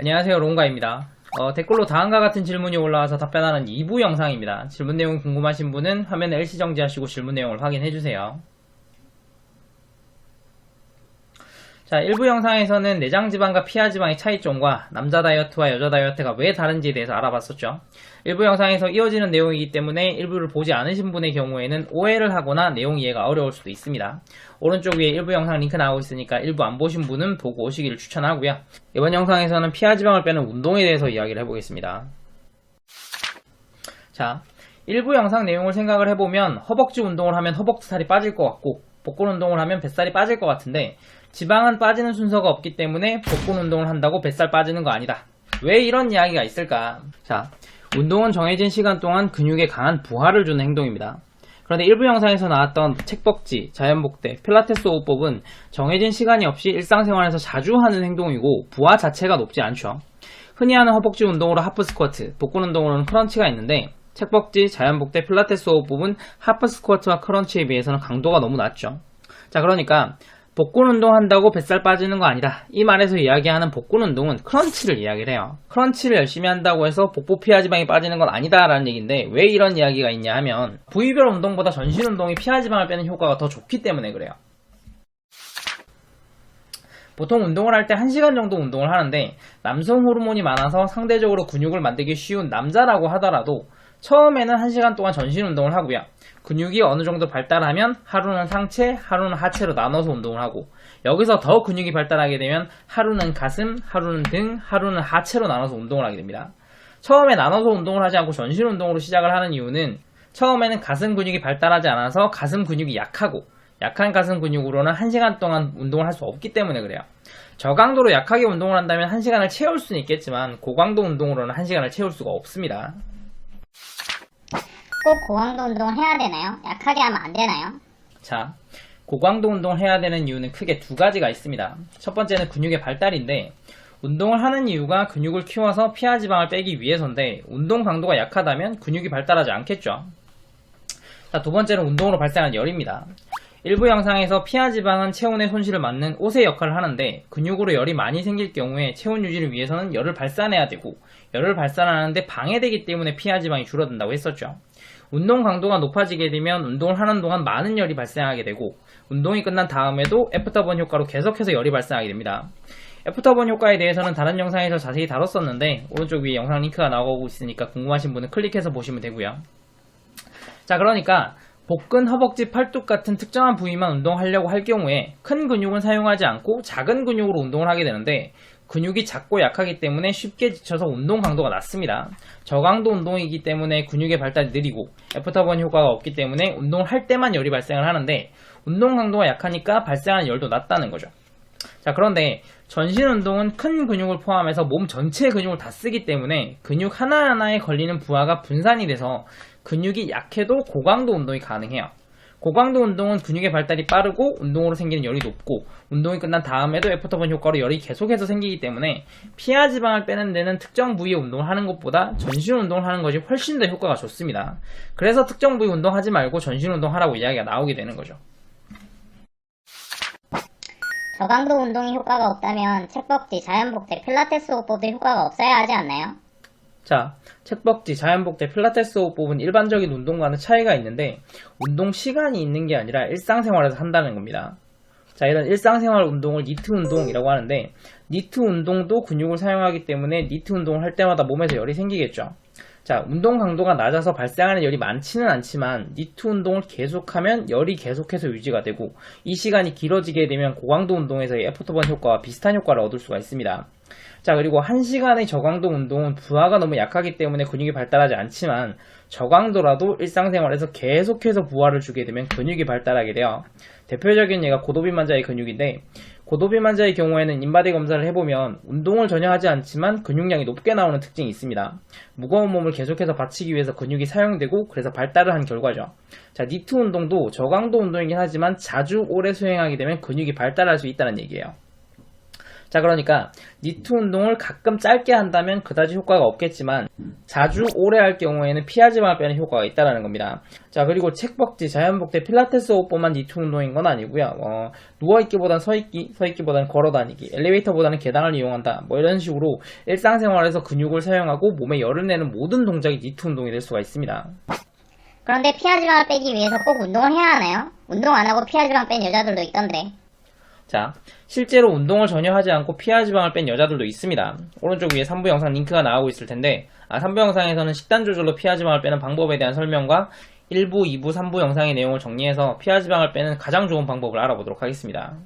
안녕하세요 롱가입니다. 어, 댓글로 다음과 같은 질문이 올라와서 답변하는 2부 영상입니다. 질문 내용이 궁금하신 분은 화면에 일시 정지하시고 질문 내용을 확인해주세요. 자, 1부 영상에서는 내장 지방과 피하 지방의 차이점과 남자 다이어트와 여자 다이어트가 왜 다른지에 대해서 알아봤었죠. 1부 영상에서 이어지는 내용이기 때문에 1부를 보지 않으신 분의 경우에는 오해를 하거나 내용 이해가 어려울 수도 있습니다. 오른쪽 위에 1부 영상 링크 나오고 있으니까 1부 안 보신 분은 보고 오시기를 추천하고요. 이번 영상에서는 피하 지방을 빼는 운동에 대해서 이야기를 해보겠습니다. 자, 1부 영상 내용을 생각을 해보면 허벅지 운동을 하면 허벅지 살이 빠질 것 같고 복근 운동을 하면 뱃살이 빠질 것 같은데 지방은 빠지는 순서가 없기 때문에 복근 운동을 한다고 뱃살 빠지는 거 아니다. 왜 이런 이야기가 있을까? 자, 운동은 정해진 시간 동안 근육에 강한 부하를 주는 행동입니다. 그런데 일부 영상에서 나왔던 책벅지, 자연복대, 필라테스 호흡법은 정해진 시간이 없이 일상생활에서 자주 하는 행동이고 부하 자체가 높지 않죠. 흔히 하는 허벅지 운동으로 하프 스쿼트, 복근 운동으로는 크런치가 있는데 책벅지, 자연복대, 필라테스 호흡법은 하프 스쿼트와 크런치에 비해서는 강도가 너무 낮죠. 자, 그러니까 복근 운동한다고 뱃살 빠지는 거 아니다. 이 말에서 이야기하는 복근 운동은 크런치를 이야기를 해요. 크런치를 열심히 한다고 해서 복부 피하 지방이 빠지는 건 아니다라는 얘기인데 왜 이런 이야기가 있냐 하면 부위별 운동보다 전신 운동이 피하 지방을 빼는 효과가 더 좋기 때문에 그래요. 보통 운동을 할 때 1시간 정도 운동을 하는데 남성 호르몬이 많아서 상대적으로 근육을 만들기 쉬운 남자라고 하더라도 처음에는 1시간 동안 전신 운동을 하고요. 근육이 어느 정도 발달하면 하루는 상체, 하루는 하체로 나눠서 운동을 하고 여기서 더 근육이 발달하게 되면 하루는 가슴, 하루는 등, 하루는 하체로 나눠서 운동을 하게 됩니다. 처음에 나눠서 운동을 하지 않고 전신 운동으로 시작을 하는 이유는 처음에는 가슴 근육이 발달하지 않아서 가슴 근육이 약하고 약한 가슴 근육으로는 1시간 동안 운동을 할 수 없기 때문에 그래요. 저강도로 약하게 운동을 한다면 1시간을 채울 수는 있겠지만 고강도 운동으로는 1시간을 채울 수가 없습니다. 꼭 고강도 운동을 해야 되나요? 약하게 하면 안 되나요? 자, 고강도 운동을 해야 되는 이유는 크게 두 가지가 있습니다. 첫 번째는 근육의 발달인데, 운동을 하는 이유가 근육을 키워서 피하 지방을 빼기 위해서인데, 운동 강도가 약하다면 근육이 발달하지 않겠죠. 자, 두 번째는 운동으로 발생한 열입니다. 일부 영상에서 피하 지방은 체온의 손실을 막는 옷의 역할을 하는데 근육으로 열이 많이 생길 경우에 체온 유지를 위해서는 열을 발산해야 되고 열을 발산하는데 방해되기 때문에 피하 지방이 줄어든다고 했었죠. 운동 강도가 높아지게 되면 운동을 하는 동안 많은 열이 발생하게 되고 운동이 끝난 다음에도 애프터번 효과로 계속해서 열이 발생하게 됩니다. 애프터번 효과에 대해서는 다른 영상에서 자세히 다뤘었는데 오른쪽 위에 영상 링크가 나오고 있으니까 궁금하신 분은 클릭해서 보시면 되고요. 자 그러니까 복근, 허벅지, 팔뚝 같은 특정한 부위만 운동하려고 할 경우에 큰 근육은 사용하지 않고 작은 근육으로 운동을 하게 되는데 근육이 작고 약하기 때문에 쉽게 지쳐서 운동 강도가 낮습니다. 저강도 운동이기 때문에 근육의 발달이 느리고 애프터번 효과가 없기 때문에 운동을 할 때만 열이 발생을 하는데 운동 강도가 약하니까 발생하는 열도 낮다는 거죠. 자, 그런데 전신 운동은 큰 근육을 포함해서 몸 전체의 근육을 다 쓰기 때문에 근육 하나하나에 걸리는 부하가 분산이 돼서 근육이 약해도 고강도 운동이 가능해요. 고강도 운동은 근육의 발달이 빠르고 운동으로 생기는 열이 높고 운동이 끝난 다음에도 애프터번 효과로 열이 계속해서 생기기 때문에 피하 지방을 빼는 데는 특정 부위의 운동을 하는 것보다 전신 운동을 하는 것이 훨씬 더 효과가 좋습니다. 그래서 특정 부위 운동하지 말고 전신 운동하라고 이야기가 나오게 되는 거죠. 저강도 운동이 효과가 없다면 책벅지, 자연복대, 필라테스 호흡법도 효과가 없어야 하지 않나요? 자, 책벅지, 자연복대, 필라테스 호흡법은 일반적인 운동과는 차이가 있는데 운동 시간이 있는 게 아니라 일상생활에서 한다는 겁니다. 자, 이런 일상생활 운동을 니트 운동이라고 하는데 니트 운동도 근육을 사용하기 때문에 니트 운동을 할 때마다 몸에서 열이 생기겠죠. 자, 운동 강도가 낮아서 발생하는 열이 많지는 않지만 니트 운동을 계속하면 열이 계속해서 유지가 되고 이 시간이 길어지게 되면 고강도 운동에서의 애프터번 효과와 비슷한 효과를 얻을 수가 있습니다. 자, 그리고 1시간의 저강도 운동은 부하가 너무 약하기 때문에 근육이 발달하지 않지만 저강도라도 일상생활에서 계속해서 부하를 주게 되면 근육이 발달하게 돼요. 대표적인 예가 고도비만자의 근육인데 고도비만자의 경우에는 인바디 검사를 해보면 운동을 전혀 하지 않지만 근육량이 높게 나오는 특징이 있습니다. 무거운 몸을 계속해서 받치기 위해서 근육이 사용되고 그래서 발달을 한 결과죠. 자, 니트 운동도 저강도 운동이긴 하지만 자주 오래 수행하게 되면 근육이 발달할 수 있다는 얘기예요. 자, 그러니까 니트 운동을 가끔 짧게 한다면 그다지 효과가 없겠지만 자주 오래 할 경우에는 피하지방을 빼는 효과가 있다라는 겁니다. 자, 그리고 책벅지, 자연복대, 필라테스 호흡법만 니트 운동인 건 아니고요. 어, 누워있기보단 서있기, 서있기보단 걸어다니기, 엘리베이터보다는 계단을 이용한다. 뭐 이런 식으로 일상생활에서 근육을 사용하고 몸에 열을 내는 모든 동작이 니트 운동이 될 수가 있습니다. 그런데 피하지방을 빼기 위해서 꼭 운동을 해야 하나요? 운동 안 하고 피하지방 뺀 여자들도 있던데. 자, 실제로 운동을 전혀 하지 않고 피하 지방을 뺀 여자들도 있습니다. 오른쪽 위에 3부 영상 링크가 나오고 있을 텐데, 아, 3부 영상에서는 식단 조절로 피하 지방을 빼는 방법에 대한 설명과 1부, 2부, 3부 영상의 내용을 정리해서 피하 지방을 빼는 가장 좋은 방법을 알아보도록 하겠습니다.